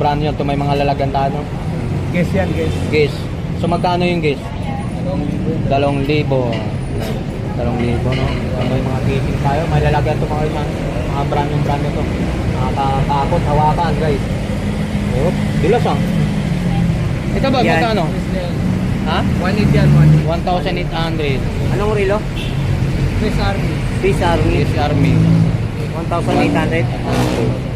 brand nyo. Ito may mga lalaganda, no? Guess yan, guess. Guys. So, magkano yung guys? Dalawang libo. Dalawang libo. No? So, may mga casing tayo. May lalagyan ito mga, mga, mga brand yung brand nito. Nakakatakot, hawakan, guys. Oh, dulas ah. Ito ba, Yan. magkano? Ha? 1.8 yan, 1.8. 1,800. Anong relo? Swiss Army. Swiss Army. Yes, Army. 1,800.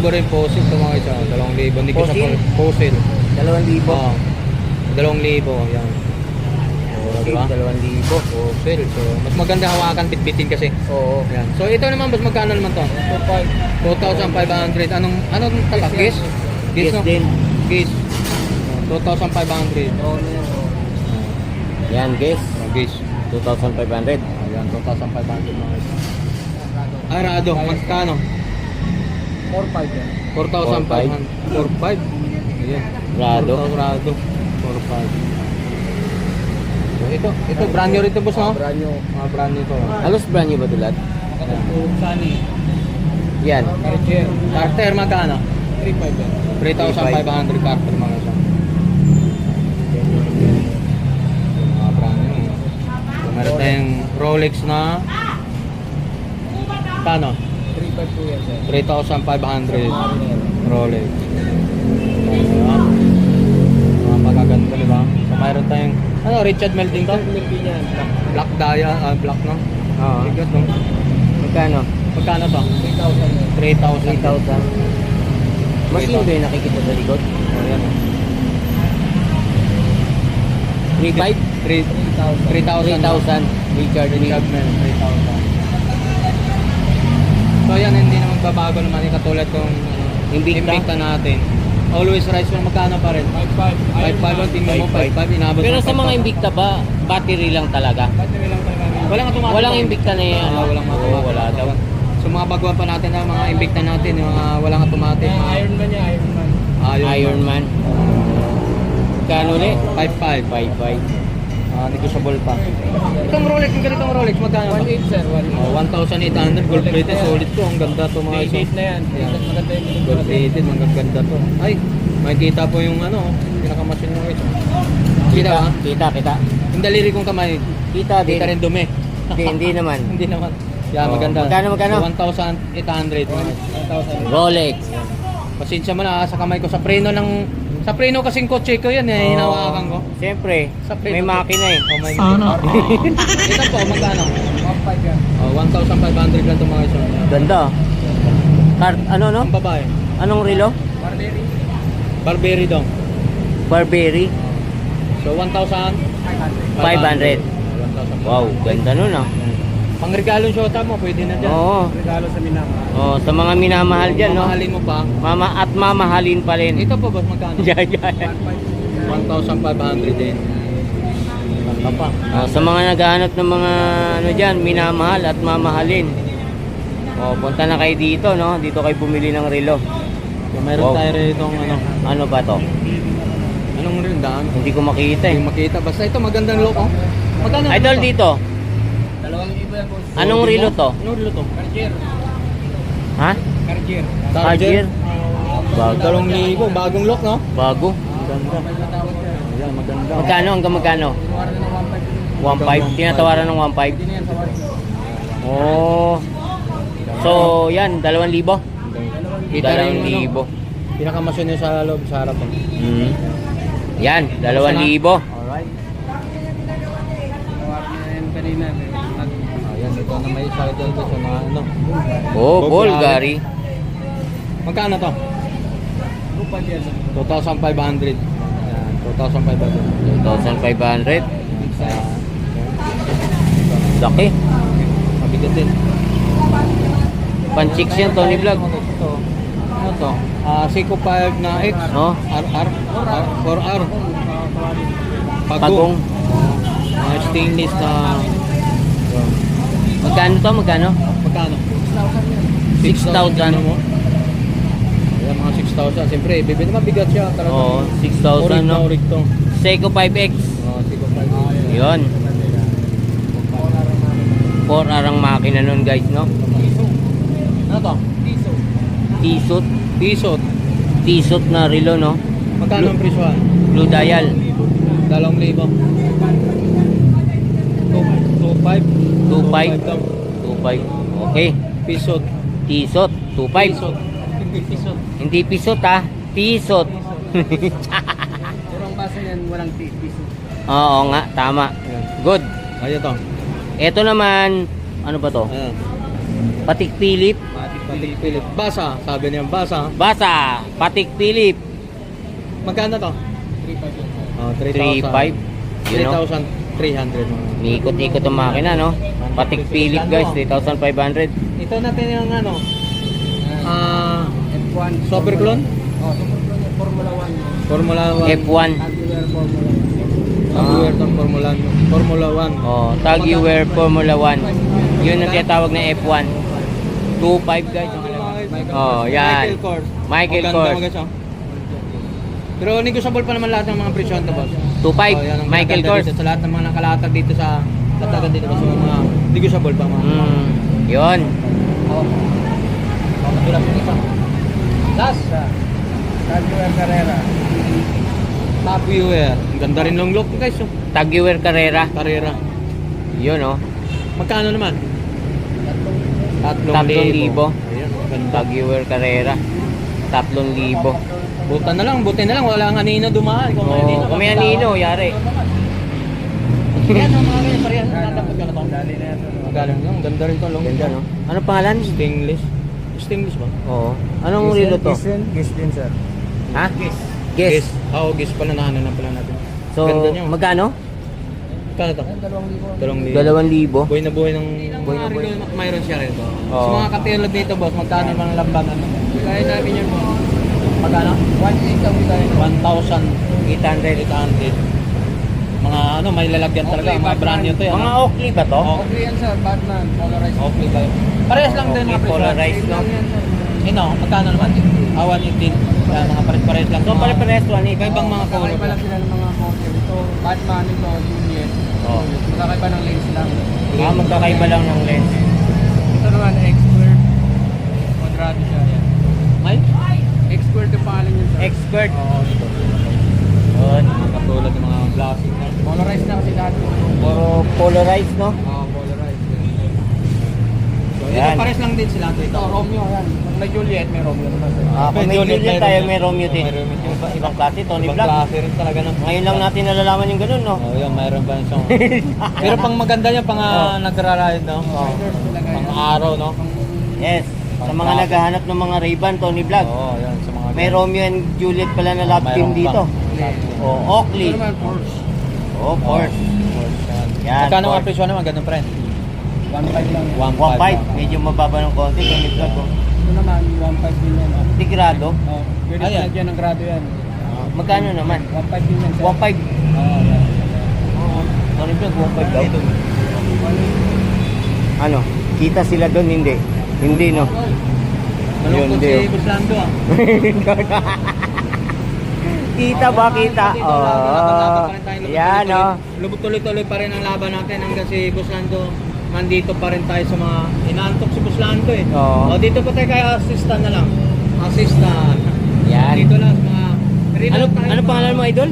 2,000 rin fossil ito mga isa. 2,000. Hindi ko sa Fossil? fossil. 2,000. Oo. 2,000. Yan. Oo, diba? 2,000. Fossil. So, mas maganda hawakan, bitbitin kasi. Oo. Yan. So, ito naman, mas magkano naman to? 2,500. 2,500 Anong, anong talaga? Guess? Guess no? din. Guess. 2,500. Oo, ano yan. Yan, guys. Guess. Ah, 2,500. Ayan, 2,500 mga isa. Arado, magkano? 4,500 yan. 4,500. 4,500. Ayan. Rado. 4,000 Rado. 4,500. So, ito, ito, brand new rin ito, boss, no? Brand new. Mga brand new to. Halos brand new ba ito lahat? Sunny. Yan. Cartier. Carter, magkano? 3,500 3,500 Carter, mga isa. Mga brand new. So, meron tayong Rolex na Kano? 3,500 yan, sir. 3,500 Rolex. Ayan. Mga magaganda, di ba? So, mayroon tayong, ano, Richard Melting to? yan. Black Dia, ah, black, no? Oo. Bigat, no? Magkano? Magkano to? 3,000. 3,000. 3,000. Machine ba yung nakikita sa likod? Ayan. 3,500? 3,000. 3,000. 3,000. Richard Richard Mel, 3,000. So, yan, hindi na magbabago naman yung katulad kung Invicta. Invicta natin. Always rise pero magkano pa rin? 5,500. 5,500, tingnan mo, 5,500, inabot Pero sa mga 5,000. Invicta ba, battery lang talaga? Walang automatic. Walang Invicta na yan. Ah, walang Oo, automatic. wala daw. So mga baguhan pa natin ang mga Invicta natin, yung mga walang automatic. Mga Man niya, Iron Man. Iron, Iron Man. Kano ulit? 5,500. 5,500. Ah, negotiable pa. Itong Rolex, yung ganitong Rolex, magkano ba? 1,800 sir, 1,800. Oh, 1,800 gold plated, solid to. Ang ganda to mga isa. na yan. Maganda yung Gold plated, ang ganda to. Ay, makikita po yung ano, pinakamasin mo ito. Kita ba? Kita, kita. Yung daliri kong kamay, Kita din. kita rin dumi. Hindi, hindi naman. Hindi naman. Yeah, Oh, maganda. magkano, magkano? So, 1,800. 1,000. Rolex. Pasensya mo na ah, sa kamay ko. Sa preno ng... Sa preno kasing kotse ko yan eh. Hinawakan ko. Siyempre, Sa preno. may makina eh. Oh, may Ito po, magkano? 1,500 yan. Oh, 1,500 lang itong mga iso. Ganda. Card, ano no? Ang babae. Anong relo? Barberi daw. Barberi. So, 1,500. 500. 1,500. Wow, ganda nun ah. Pang regalong shota mo, pwede na dyan. Oo. Regalo sa minama. Oh, sa mga minamahal dyan, no? Mamahalin mo pa. Mama at mamahalin pa rin. Ito po, boss, magkano? Yeah, yeah. 1,500 din. Ganda pa. Oh, sa mga naghahanap ng mga ano diyan, minamahal at mamahalin. Oh, punta na kayo dito, no? Dito kayo bumili ng relo. So, meron Wow. tayo rito ano. Ano ba to? Anong rin daan? Hindi ko makita eh. Hindi makita. Basta ito magandang look oh. Magkano? Idol dito. Dalawang libo yan boss. Anong relo to? Anong relo to? Cartier. Ha? Cartier. Cartier? Bago. Dalawang libo. Bagong look no? Bago. Maganda. Ayan, maganda. Magkano hanggang magkano? 1.5. Tinatawaran ng 1.5. Oh. So, yan, 2,000. Kita rin yung 2,000. ano. Pinakamasyon nyo sa loob sa harap. Mm. Yan, 2,000. Alright. Ayan, ito na may sakit dito sa mga ano. Oh, Bulgari. Magkano to? 2,500. Ayan, 2,500. 2,500. Sa... Laki. Mabigat din. Pan-chicks yan, Tony Vlog. Ano to? Ah, Seiko 5 na X. No? RR. R, 4R. Pagong. Mga stainless na Magkano Ano to, magkano? Magkano? 6,000. tingnan mo. Ayan, mga 6,000. Siyempre, bibili naman bigat siya. Talaga. Oo, 6,000 Orig na no? orig to. Seiko 5X. Oo, sigo pa. Yun. 4 arang makina nun guys, no? Ano to? T-suit. Pisot. T-suit na relo, no? Magkano ang presyohan? Blue dial. Dalawang libo. 2.5. 2.5. daw. 2.5. Okay. Pisot. T-suit. 2.5. Pisot. Hindi pisot. Hindi pisot ah. T-suit. Pero ang basa niyan, walang pisot. Oo nga, tama. Good. Ayan to. Ito naman, ano ba to? Ayan. Patik Philip. Patik Philip. Basa. Sabi niya, basa. Basa, Patik Philip. Magkano to? 3.5. Oh, 3,000. 3.5. Yun, no? 3,300. Niikot-ikot ang makina, no? Patik Philip guys, 3,500. Ito natin yung ano. Ah, F1 Super clone? Oh, Super clone yung Formula 1. Formula 1. F1. Taguler Formula 1. Taguwer ng Formula Formula 1. Oh, Tagiware Formula 1. Yun ang tinatawag na F1. 2.5 guys. ang halaga. Oh, yan. Michael Kors. Michael Maganda Kors. Mga. Pero negotiable pa naman lahat ng mga presyon to boss. 2.5, Oh, yan ang Michael maganda Kors. dito Sa lahat ng mga nakalatag dito sa latagan dito boss. Mga negotiable pa mga. Mm, yun. Oh. Oh, matulas yung isa. Last. Taguler Carrera. Top viewer. Ang ganda rin ng look guys. Oh. Tagiware Carrera. Karera. Yun, oh. Magkano naman? Tatlong, Tatlong libo. Ayan, ganda. Tagiware Carrera. 3,000. Buta na lang, buti na lang, wala nga anino dumaan. Kung may anino, Oh, kung may anino, yari. Yan, ang mga ganyan, parehas na dapat ka na to. Dali na yan. Magaling lang, ganda rin to. Long Ganda, no? Ano pangalan? Stainless. Stainless ba? Oo. Anong relo to? Din, gis din sir. Ha? Guess. Guess. Oo, guess pala na ano na pala natin. So, Ganda niya. magkano? Magkano to? Dalawang libo. Dalawang libo. Dalawang libo. Buhay na buhay ng... Buhay na buhay. Mayroon siya rin to. Oo. Sa mga katulad dito, boss, magkano mga lambangan? Kaya namin yun mo. Magkano? 1.8 ang bigay. 1,800. 800. Mga ano, may lalagyan talaga. Okay, Mga brand new to yan. Mga ano? Oakley ba to? Okay yan sir, Batman, polarized. Okay ba yun? Parehas lang din mga polarized, no? Sir. Ino, magkano naman? Ah, 118. Kaya mga pares-pares lang. So, pare-pares to, ano Iba-ibang mga color. Magkakaiba lang sila ng mga model. Ito, Batman, ito, Juliet. Oh. Magkakaiba ng lens lang. Ah, magkakaiba lang ng lens. Ito naman, X-Square. Quadrado siya. Yan. May? X-Square yung pangalan yun sir. Expert. Oo, ito. Yun. Katulad ng mga na. Polarized na kasi dati. Puro polarized, no? Oo, polarized. So, Yan. ito pares lang din sila ito. Ito, Romeo yan. Kung may Juliet, may Romeo naman sir. Ah, kung may Juliet, tayo, may Romeo din. May Romeo din. Yung iba- ibang klase, Tony Ibang Vlog. klase rin talaga ng... Ngayon lang natin nalalaman yung ganun, no? Oh, yun, mayroon pa siyang... Pero pang maganda niya, pang Oh. uh, nagra-ride, no? Oh. Riders talaga Pang yan. araw, no? Yes. Sa mga naghahanap ng mga Ray-Ban, Tony Vlog. Oo, yan. Sa mga... May Romeo and Juliet pala na love team dito. Oh, Ito Oakley. Porsche. Oh, Porsche. Yan, Magkano ang presyo naman? Ganun rin. 1.5 lang. 1.5. Medyo mababa ng konti. Tony Vlog. oh. Ito naman, 1.5 din yan. Tigrado. Oh, pwede Ayan. na dyan ang grado yan. Ah, Magkano naman? 1.5 din yan sir. 1.5. Oo, yan. Tony Vlog, 1.5 daw. Ano? Kita sila doon? Hindi. Hindi, no? Yun, si. Buslando, ah. kita ba? Kita? Oh. Yan, oh. Lubot tuloy-tuloy pa rin ang laban natin hanggang si Buslando nandito pa rin tayo sa mga inaantok si Buslando eh. Oo. O, dito pa tayo kay assistant na lang. Assistant. Yan. Dito lang sa mga Ano, tayo, ano mga- pangalan mo, Idol?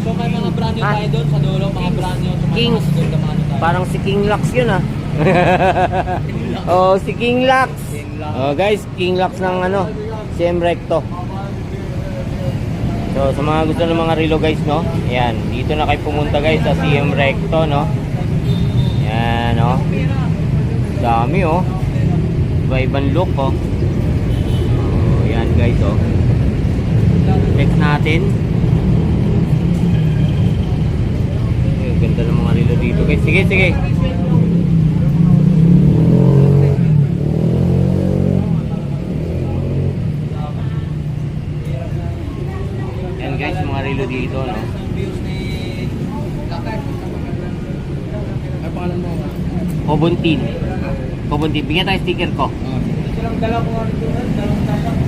So may mga brand new Ah. tayo doon sa dulo, mga brand new. Kings. mga doon naman tayo. Parang si King Lux yun ah. oh, si King Lux. Oh, guys, King Lux ng ano, CM Recto. So, sa mga gusto ng mga relo guys, no? Ayan, dito na kayo pumunta guys sa CM Recto, no? Ayan, no? Dami, oh. Iba-ibang look, oh. Oh, ayan guys, oh. Check natin. Ay, ganda ng mga relo dito guys. Sige, sige. Yan guys, mga relo dito, no? Ay, pangalan mo. Obontin. Kubunti, bigyan tayo sticker ko. Ito lang dala ko dalawang tatak.